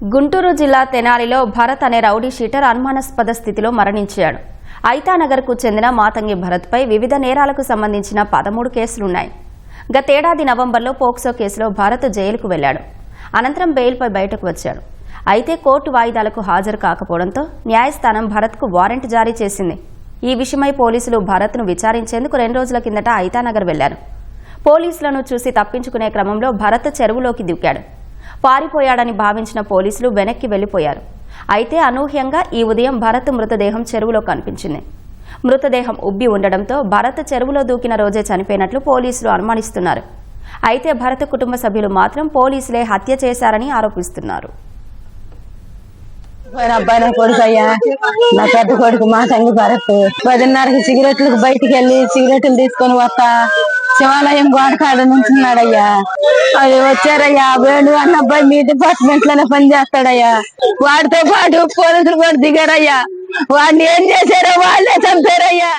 గుంటూరు జిల్లా తెనాలిలో భరత్ అనే రౌడీ షీటర్ అనుమానాస్పద స్థితిలో మరణించాడు. ఐతానగర్కు చెందిన మాతంగి భరత్పై వివిధ నేరాలకు సంబంధించిన పదమూడు కేసులున్నాయి. గతేడాది నవంబర్లో పోక్సో కేసులో భరత్ జైలుకు వెళ్ళాడు అనంతరం బెయిల్పై బయటకు వచ్చాడు. అయితే కోర్టు వాయిదాలకు హాజరు కాకపోవడంతో న్యాయస్థానం భరత్కు వారెంట్ జారీ చేసింది. ఈ విషయమై పోలీసులు భరత్ను విచారించేందుకు రెండు రోజుల కిందట ఐతానగర్ వెళ్ళారు పోలీసులను చూసి తప్పించుకునే క్రమంలో భరత్ చెరువులోకి దిగాడు. పారిపోయాడని భావించిన పోలీసులు వెనక్కి వెళ్ళిపోయారు అయితే అనూహ్యంగా ఈ ఉదయం భరత్ మృతదేహం చెరువులో కనిపించింది. మృతదేహం ఉబ్బి ఉండడంతో భరత్ చెరువులో దూకిన రోజే చనిపోయినట్లు పోలీసులు అనుమానిస్తున్నారు. అయితే భరత్ కుటుంబ సభ్యులు మాత్రం పోలీసులే హత్య చేశారని ఆరోపిస్తున్నారు. పోయిన అబ్బాయి నా కొడుకు అయ్యా నా పెద్ద కొడుకు మా సంగి భరత్. పదిన్నరకి సిగరెట్లకు బయటికి వెళ్ళి సిగరెట్లు తీసుకొని వస్తా. శివాలయం గోడకాడ నుంచున్నాడయ్యా. అది వచ్చారయ్యా. వేణు అన్న అబ్బాయి మీ డిపార్ట్మెంట్లోనే పనిచేస్తాడయ్యా. వాడితో పాటు పోలీసులు కూడా దిగారయ్యా. వాడిని ఏం చేశారో వాళ్ళే చంపారయ్యా.